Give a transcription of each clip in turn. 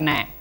ਕਰਨਾ ਹੈ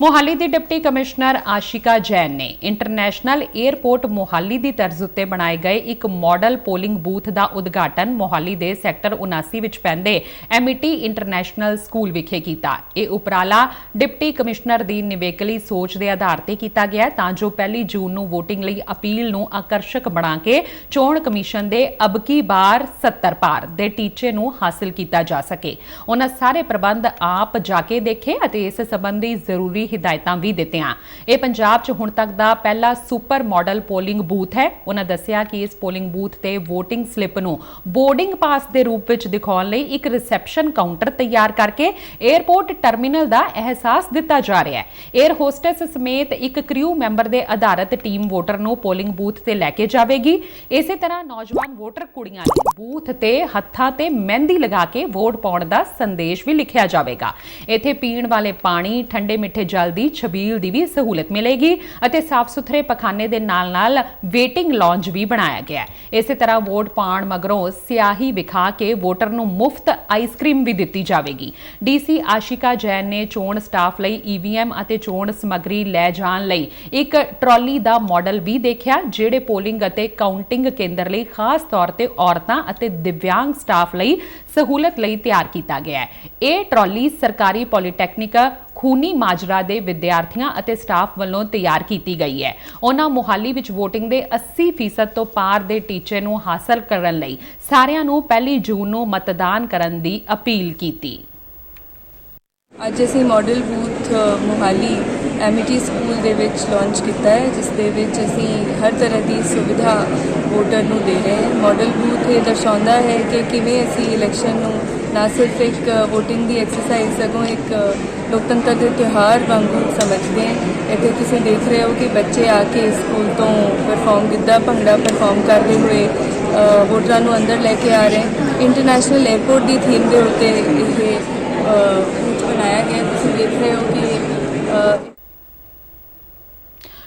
ਮੋਹਾਲੀ ਦੀ ਡਿਪਟੀ ਕਮਿਸ਼ਨਰ ਆਸ਼ਿਕਾ ਜੈਨ ਨੇ ਇੰਟਰਨੈਸ਼ਨਲ 에ਅਰਪੋਰਟ ਮੋਹਾਲੀ ਦੀ ਤਰਜ਼ ਉੱਤੇ ਬਣਾਏ ਗਏ ਇੱਕ ਮਾਡਲ ਪੋਲਿੰਗ ਬੂਥ ਦਾ ਉਦਘਾਟਨ ਮੋਹਾਲੀ ਦੇ ਸੈਕਟਰ 79 ਵਿੱਚ ਪੈਂਦੇ ਐਮਟੀ ਇੰਟਰਨੈਸ਼ਨਲ ਸਕੂਲ ਵਿਖੇ ਕੀਤਾ। ਇਹ ਉਪਰਾਲਾ ਡਿਪਟੀ ਕਮਿਸ਼ਨਰ ਦੀ ਨਿਵੇਕਲੀ ਸੋਚ ਦੇ ਆਧਾਰ ਤੇ ਕੀਤਾ ਗਿਆ ਤਾਂ ਜੋ ਪਹਿਲੀ ਜੂਨ ਨੂੰ VOTING ਲਈ ਅਪੀਲ ਨੂੰ ਆਕਰਸ਼ਕ ਬਣਾ ਕੇ ਚੋਣ ਕਮਿਸ਼ਨ ਦੇ ਅਬਕੀ ਬਾਰ 70 ਪਾਰ ਦੇ ਟੀਚੇ ਨੂੰ ਹਾਸਲ ਕੀਤਾ ਜਾ ਸਕੇ। ਉਹਨਾਂ ਸਾਰੇ ਪ੍ਰਬੰਧ ਆਪ ਜਾ ਕੇ ਦੇਖੇ ਅਤੇ ਇਸ ਸੰਬੰਧੀ ਜ਼ਰੂਰੀ ਹਿਦਾਇਤਾਂ ਵੀ ਦਿੱਤੀਆਂ। ਇਹ ਪੰਜਾਬ 'ਚ ਹੁਣ ਤੱਕ ਦਾ ਪਹਿਲਾ ਸੁਪਰ ਮਾਡਲ ਪੋਲਿੰਗ ਬੂਥ ਹੈ। ਉਹਨਾਂ ਦੱਸਿਆ ਕਿ ਇਸ ਪੋਲਿੰਗ ਬੂਥ ਤੇ VOTING ਸਲਿੱਪ ਨੂੰ ਬੋਰਡਿੰਗ ਪਾਸ ਦੇ ਰੂਪ ਵਿੱਚ ਦਿਖਾਉਣ ਲਈ ਇੱਕ ਰਿਸੈਪਸ਼ਨ ਕਾਊਂਟਰ ਤਿਆਰ ਕਰਕੇ 에ਅਰਪੋਰਟ ਟਰਮੀਨਲ ਦਾ ਅਹਿਸਾਸ ਦਿੱਤਾ ਜਾ ਰਿਹਾ ਹੈ। 에ਅਰ ਹੋਸਟੈਸ ਸਮੇਤ ਇੱਕ ਕ੍ਰਿਊ ਮੈਂਬਰ ਦੇ ਆਧਾਰਿਤ ਟੀਮ ਵੋਟਰ ਨੂੰ ਪੋਲਿੰਗ ਬੂਥ ਤੇ ਲੈ ਕੇ ਜਾਵੇਗੀ। ਇਸੇ ਤਰ੍ਹਾਂ ਨੌਜਵਾਨ ਵੋਟਰ ਕੁੜੀਆਂ ਲਈ ਬੂਥ ਤੇ ਹੱਥਾਂ ਤੇ ਮਹਿੰਦੀ ਲਗਾ ਕੇ ਵੋਟ ਪਾਉਣ ਦਾ ਸੰਦੇਸ਼ ਵੀ ਲਿਖਿਆ ਜਾਵੇਗਾ। ਇੱਥੇ ਪੀਣ ਵਾਲੇ ਪਾਣੀ, ਠੰਡੇ ਮਿੱਠੇ ਜਲ ਦੀ ਛਬੀਲ ਦੀ ਵੀ ਸਹੂਲਤ ਮਿਲੇਗੀ ਅਤੇ ਸਾਫ਼ ਸੁਥਰੇ ਪਖਾਨੇ ਦੇ ਨਾਲ-ਨਾਲ ਵੇਟਿੰਗ ਲੌਂਜ ਵੀ ਬਣਾਇਆ ਗਿਆ ਹੈ। ਇਸੇ ਤਰ੍ਹਾਂ ਵੋਟ ਪਾਉਣ ਮਗਰੋਂ ਸਿਆਹੀ ਵਿਖਾ ਕੇ ਵੋਟਰ ਨੂੰ ਮੁਫਤ ਆਈਸਕ੍ਰੀਮ ਵੀ ਦਿੱਤੀ ਜਾਵੇਗੀ। ਡੀਸੀ ਆਸ਼ਿਕਾ ਜੈਨ ਨੇ ਚੋਣ ਸਟਾਫ ਲਈ ਈਵੀਐਮ ਅਤੇ ਚੋਣ ਸਮੱਗਰੀ ਲੈ ਜਾਣ ਲਈ ਇੱਕ ਟਰਾਲੀ ਦਾ ਮਾਡਲ ਵੀ ਦੇਖਿਆ, ਜਿਹੜੇ ਪੋਲਿੰਗ ਅਤੇ ਕਾਊਂਟਿੰਗ ਕੇਂਦਰ ਲਈ ਖਾਸ ਤੌਰ ਤੇ ਔਰਤਾਂ ਅਤੇ ਦਿਵਿਆਂਗ ਸਟਾਫ ਲਈ ਸਹੂਲਤ ਲਈ ਤਿਆਰ ਕੀਤਾ ਗਿਆ ਹੈ। ਇਹ ਟਰਾਲੀ ਸਰਕਾਰੀ ਪੋਲੀਟੈਕਨਿਕ ਖੂਨੀ ਮਾਜਰਾ ਦੇ ਵਿਦਿਆਰਥੀਆਂ ਅਤੇ ਸਟਾਫ ਵੱਲੋਂ ਤਿਆਰ ਕੀਤੀ ਗਈ ਹੈ। ਉਹਨਾਂ ਮੁਹਾਲੀ ਵਿੱਚ VOTING ਦੇ 80% ਤੋਂ ਪਾਰ ਦੇ ਟੀਚੇ ਨੂੰ ਹਾਸਲ ਕਰਨ ਲਈ ਸਾਰਿਆਂ ਨੂੰ ਪਹਿਲੀ ਜੂਨ ਨੂੰ ਮਤਦਾਨ ਕਰਨ ਦੀ ਅਪੀਲ ਕੀਤੀ। ਅੱਜ ਅਸੀਂ ਮਾਡਲ ਬੂਥ ਅ, ਮੋਹਾਲੀ ਐਮਈਟੀ ਸਕੂਲ ਦੇ ਵਿੱਚ ਲਾਂਚ ਕੀਤਾ ਹੈ ਜਿਸ ਦੇ ਵਿੱਚ ਅਸੀਂ ਹਰ ਤਰ੍ਹਾਂ ਦੀ ਸੁਵਿਧਾ ਵੋਟਰ ਨੂੰ ਦੇ ਰਹੇ ਹਾਂ। ਮਾਡਲ ਬੂਥ ਇਹ ਦਰਸਾਉਂਦਾ ਹੈ ਕਿ ਕਿਵੇਂ ਅਸੀਂ ਇਲੈਕਸ਼ਨ ਨੂੰ ਨਾ ਸਿਰਫ ਇੱਕ VOTING ਦੀ ਐਕਸਰਸਾਈਜ਼ ਸਗੋਂ ਇੱਕ ਲੋਕਤੰਤਰ ਦੇ ਤਿਉਹਾਰ ਵਾਂਗੂ ਸਮਝਦੇ ਹਾਂ। ਇੱਥੇ ਤੁਸੀਂ ਦੇਖ ਰਹੇ ਹੋ ਕਿ ਬੱਚੇ ਆ ਕੇ ਸਕੂਲ ਤੋਂ ਪਰਫਾਰਮ ਗਿੱਧਾ ਭੰਗੜਾ ਪਰਫਾਰਮ ਕਰਦੇ ਹੋਏ ਵੋਟਰਾਂ ਨੂੰ ਅੰਦਰ ਲੈ ਕੇ ਆ ਰਹੇ ਇੰਟਰਨੈਸ਼ਨਲ 에ਅਰਪੋਰਟ ਦੀ ਥੀਮ ਦੇ ਉੱਤੇ ਇਹ ਬਣਾਇਆ ਗਿਆ ਤੁਸੀਂ ਦੇਖ ਰਹੇ ਹੋ